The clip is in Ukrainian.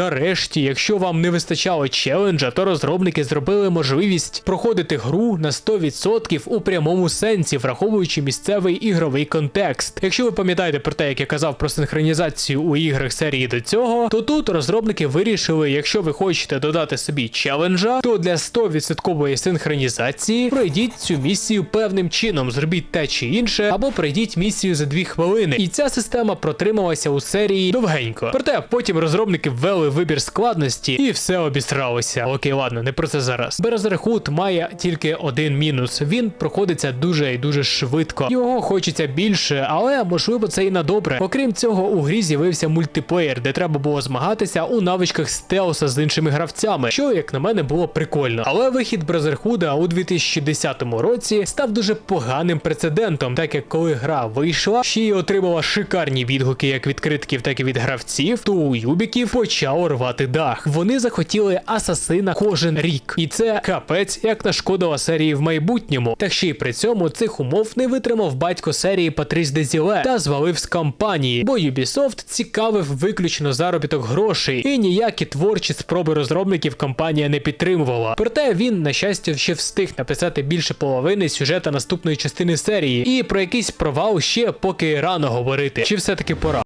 нарешті, якщо вам не вистачало челенджа, то розробники зробили можливість проходити гру на 100% у прямому сенсі, враховуючи місцевий ігровий контекст. Якщо ви пам'ятаєте про те, як я казав про синхронізацію у іграх серії до цього, то тут розробники вирішили, якщо ви хочете додати собі челенджа, то для 100% синхронізації пройдіть цю місію певним чином, зробіть те чи інше, або пройдіть місію за 2 хвилини. І ця система протрималася у серії довгенько. Проте потім розробники ввели вибір складності і все обістралося. Окей, ладно, не про це зараз. Berserkhood має тільки один мінус: він проходиться дуже і дуже швидко. Його хочеться більше, але можливо це і на добре. Окрім цього, у грі з'явився мультиплеєр, де треба було змагатися у навичках стелса з іншими гравцями, що, як на мене, було прикольно. Але вихід Бразерхуда у 2010 році став дуже поганим прецедентом, так як коли гра вийшла, ще й отримала шикарні відгуки як від критиків, так і від гравців, то у юбіків почало дах. Вони захотіли асасина кожен рік, і це капець як нашкодила серії в майбутньому. Та ще й при цьому цих умов не витримав батько серії Патріс Дезіле та звалив з компанії, бо Ubisoft цікавив виключно заробіток грошей, і ніякі творчі спроби розробників компанія не підтримувала. Проте він, на щастя, ще встиг написати більше половини сюжета наступної частини серії, і про якийсь провал ще поки рано говорити. Чи все таки пора?